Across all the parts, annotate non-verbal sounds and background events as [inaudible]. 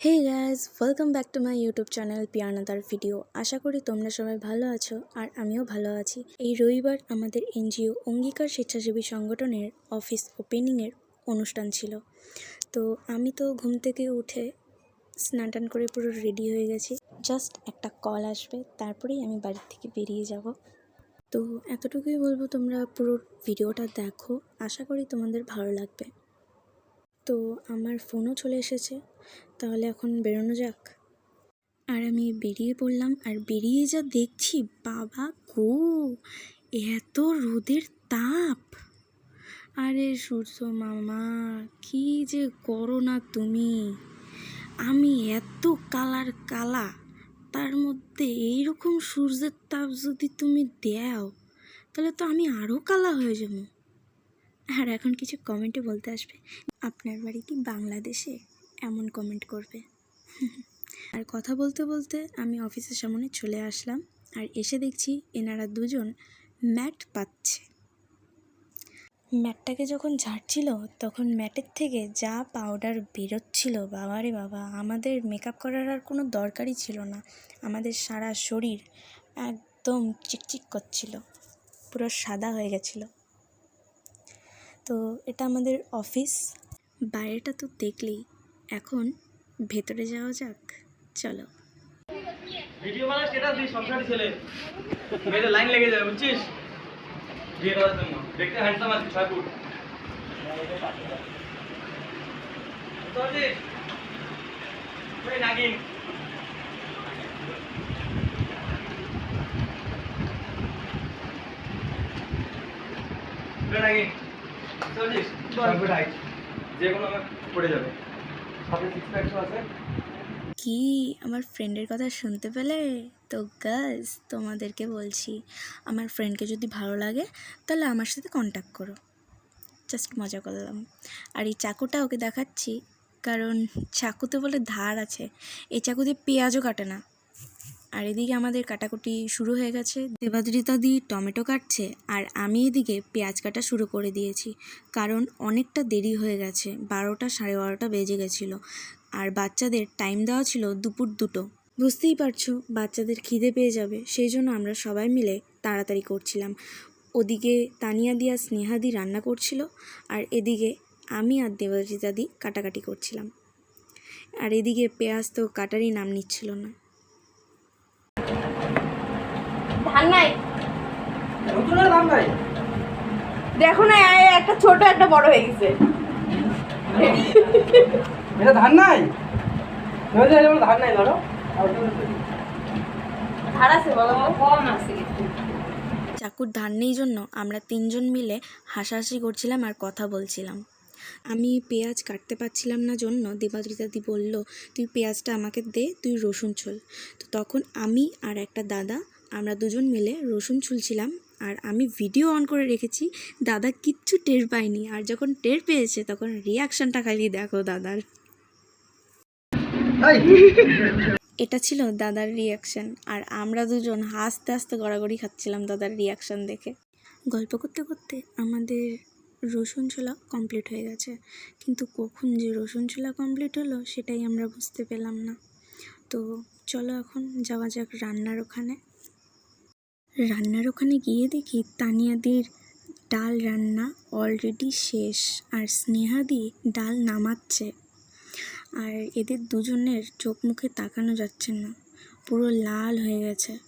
Hey guys welcome back to my YouTube channel পিয়ানাদার video আশা করি তোমরা সবাই ভালো আছো আর আমিও ভালো আছি। এই রবিবার আমাদের এনজিও অঙ্গীকার স্বেচ্ছাসেবী সংগঠনের অফিস ওপেনিংয়ের অনুষ্ঠান ছিল। তো আমি তো ঘুম থেকে উঠে স্নান টান করে পুরো রেডি হয়ে গেছি। জাস্ট একটা কল আসবে, তারপরেই আমি বাড়ির থেকে বেরিয়ে যাব। তো এতটুকুই বলব তোমরা পুরো ভিডিওটা দেখো। আশা করি তোমাদের ভালো লাগবে। তো আমার ফোনও চলে এসেছে। তাহলে এখন বেরোনো যাক। আর আমি বেরিয়ে পড়লাম, আর বেরিয়ে যা দেখছি, বাবা গো! এত রোদের তাপ! আরে সূর্য মামা, কি যে করো না তুমি! আমি এত কালার কালা, তার মধ্যে এইরকম সূর্যের তাপ যদি তুমি দাও, তাহলে তো আমি আরও কালা হয়ে যাব। আর এখন কিছু কমেন্টে বলতে আসবে। আপনার বাড়ি কি বাংলাদেশে? এমন কমেন্ট করবে। [laughs] আর কথা বলতে বলতে আমি অফিসের সামনে চলে আসলাম আর এসে দেখছি এনারা দুজন ম্যাট পাচ্ছে। ম্যাটটাকে যখন ঝাড়ছিল, তখন ম্যাটের থেকে যা পাউডার বেরোচ্ছিল, বাবারে বাবা, আমাদের মেকআপ করার আর কোনো দরকারই ছিল না। আমাদের সারা শরীর একদম চিকচিক করছিল, পুরো সাদা হয়ে গেছিল। তো এটা আমাদের অফিস। বাইরেটা তো দেখলেই। এখন ভেতরে যাওয়া যাক, চলো। ভিডিও বানা স্ট্যাটাস দিস, সংসারী ছেলে। মেয়েদের লাইন লেগে যাবে, বুঝছিস? বিয়ে করার জন্য। দেখতে হ্যান্ডসাম আছে, ছয় ফুট। নাগিন ওই নাগিন বুঝতে ফুট height। যে কোনো আমার পড়ে যাবে। সাথে সিক্স প্যাকসও আছে। কি? আমার ফ্রেন্ডের কথা শুনতে পেলে? তো গার্লস তোমাদেরকে বলছি আমার ফ্রেন্ডকে যদি ভালো লাগে তাহলে আমার সাথে কন্ট্যাক্ট করো। জাস্ট মজা করলাম। আর এই চাকুটা ওকে দেখাচ্ছি কারণ চাকুতে বলে ধার আছে। এই চাকু দিয়ে পেঁয়াজও কাটে না। আর এদিকে আমাদের কাটাকুটি শুরু হয়ে গেছে। দেবাদ্রিতা দি টমেটো কাটছে আর আমি এদিকে পেঁয়াজ কাটা শুরু করে দিয়েছি। কারণ অনেকটা দেরি হয়ে গেছে, বারোটা সাড়ে বারোটা বেজে গেছিল আর বাচ্চাদের টাইম দেওয়া ছিল দুপুর দুটো। বুঝতেই পারছ, বাচ্চাদের খিদে পেয়ে যাবে, সেই জন্য আমরা সবাই মিলে তাড়াতাড়ি করছিলাম। ওদিকে তানিয়া দি আর স্নেহা দি রান্না করছিল আর এদিকে আমি আর দেবাদ্রিতা দি কাটাকাটি করছিলাম। আর এদিকে পেঁয়াজ তো কাটারই নাম নিচ্ছিল না। ধান নাই? দেখো না একটা ছোট একটা বড় হয়ে গেছে। এটা ধান নাই? ধান নাই ধরো। ধার আছে বলো কম আছে চাকুর ধার নেই জন্য আমরা তিনজন মিলে হাসাহাসি করছিলাম আর কথা বলছিলাম। আমি পেঁয়াজ কাটতে পারছিলাম না জন্য দেবাদ্রিতাদি বলল তুই পেঁয়াজটা আমাকে দে তুই রসুন ছোল। তো তখন আমি আর একটা দাদা আমরা দুজন মিলে রসুন ছুলছিলাম আর আমি ভিডিও অন করে রেখেছি দাদা কিচ্ছু টের পায়নি। আর যখন টের পেয়েছে তখন রিয়াকশানটা খালি দেখো দাদার। এটা ছিল দাদার রিয়াকশান আর আমরা দুজন হাসতে হাসতে গড়াগড়ি খাচ্ছিলাম দাদার রিয়াকশান দেখে। গল্প করতে করতে আমাদের রসুন ছোলা কমপ্লিট হয়ে গেছে। কিন্তু কখন যে রসুন ছোলা কমপ্লিট হলো সেটাই আমরা বুঝতে পেলাম না। তো চলো এখন যাওয়া যাক রান্নার ওখানে। রান্নার ওখানে গিয়ে দেখি তানিয়াদির ডাল রান্না অলরেডি শেষ আর স্নেহাদি ডাল নামাচ্ছে। আর এদের দুজনের চোখ মুখে তাকানো যাচ্ছে না। পুরো লাল হয়ে গেছে।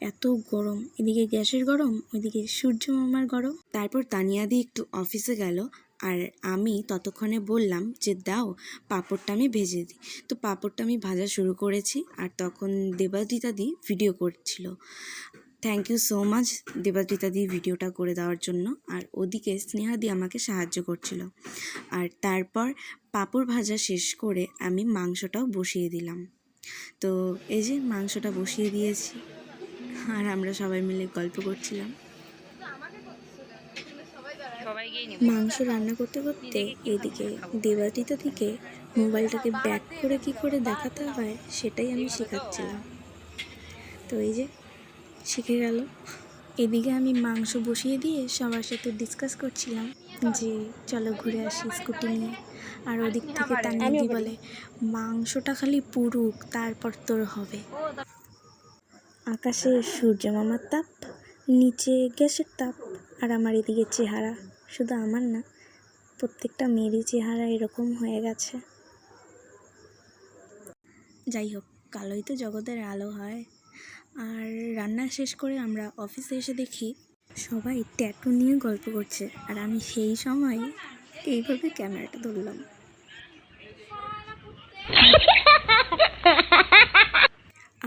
এত গরম। এদিকে গ্যাসের গরম, ওইদিকে সূর্য মামার গরম। তারপর তানিয়াদি একটু অফিসে গেল আর আমি ততক্ষণে বললাম যে, দাও, পাঁপড়টা আমি ভেজে দিই। তো পাঁপড়টা আমি ভাজা শুরু করেছি আর তখন দেবাদিতাদি ভিডিও করছিল। থ্যাংক ইউ সো মাচ দেবাদিতাদি ভিডিওটা করে দেওয়ার জন্য। আর ওদিকে স্নেহাদি আমাকে সাহায্য করছিল। আর তারপর পাঁপড় ভাজা শেষ করে আমি মাংসটাও বসিয়ে দিলাম। তো এই যে মাংসটা বসিয়ে দিয়েছি, আর আমরা সবাই মিলে গল্প করছিলাম। মাংস রান্না করতে করতে এদিকে দেবাদিতা থেকে মোবাইলটাকে ব্যাক করে কি করে দেখাতে হয়, সেটাই আমি শেখাচ্ছিলাম। তো এই যে শিখে গেল। এদিকে আমি মাংস বসিয়ে দিয়ে সবার সাথে ডিসকাস করছিলাম যে চলো ঘুরে আসি স্কুটি নিয়ে। আর ওদিক থেকে তানিদি বলে। মাংসটা খালি পুরুক তারপর তোর হবে। আকাশে সূর্য মামার তাপ নিচে গ্যাসের তাপ আর আমার এদিকে চেহারা। শুধু আমার না প্রত্যেকটা মেয়েরই চেহারা এরকম হয়ে গেছে। যাই হোক কালোই তো জগতের আলো হয়। রান্না শেষ করে আমরা অফিসে এসে দেখি সবাই ট্যাটু নিয়ে গল্প করছে। আর আমি সেই সময় এইভাবে ক্যামেরাটা ধরলাম।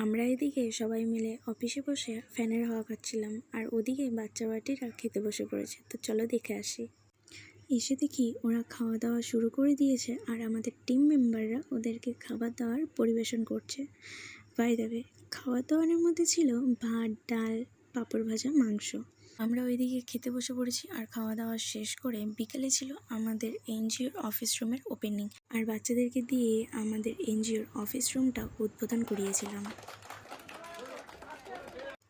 আমরা এদিকে সবাই মিলে অফিসে বসে ফ্যানের হাওয়া খাচ্ছিলাম, আর ওদিকে বাচ্চা বাটিরা খেতে বসে পড়েছে। তো চলো দেখে আসি। এসে দেখি ওরা খাওয়া দাওয়া শুরু করে দিয়েছে, আর আমাদের টিম মেম্বাররা ওদেরকে খাবার দাবার পরিবেশন করছে। বাই দেবে খাওয়া দাওয়ার মধ্যে ছিল ভাত, ডাল, পাঁপড় ভাজা, মাংস। আমরা ওইদিকে খেতে বসে পড়েছি আর খাওয়া দাওয়া শেষ করে বিকেলে ছিল আমাদের এনজিওর অফিস রুমের ওপেনিং আর বাচ্চাদেরকে দিয়ে আমাদের এনজিওর অফিস রুমটা উদ্বোধন করিয়েছিলাম।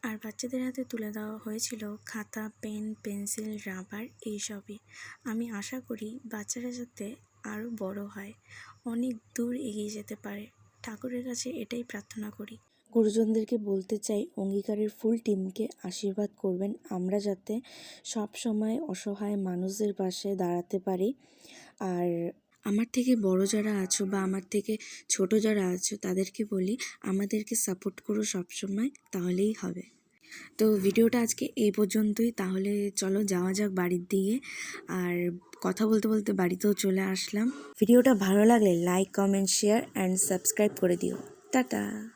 আর বাচ্চাদের হাতে তুলে দেওয়া হয়েছিল খাতা, পেন, পেন্সিল, রাবার এইসবই। আমি আশা করি বাচ্চারা যাতে আরও বড় হয়, অনেক দূর এগিয়ে যেতে পারে। ঠাকুরের কাছে এটাই প্রার্থনা করি। গুরুজনদেরকে বলতে চাই, অঙ্গীকারের ফুল টিমকে আশীর্বাদ করবেন। আমরা যাতে সব সময় অসহায় মানুষদের পাশে দাঁড়াতে পারি। আর আমার থেকে বড় যারা আছো বা আমার থেকে ছোট যারা আছো, তাদেরকে বলি, আমাদেরকে সাপোর্ট করো সবসময় তাহলেই হবে। তো ভিডিওটা আজকে এই পর্যন্তই। তাহলে চলো যাওয়া যাক বাড়ির দিকে। আর কথা বলতে বলতে বাড়িতেও চলে আসলাম। ভিডিওটা ভালো লাগলে like comment share and subscribe করে দিও। Ta ta!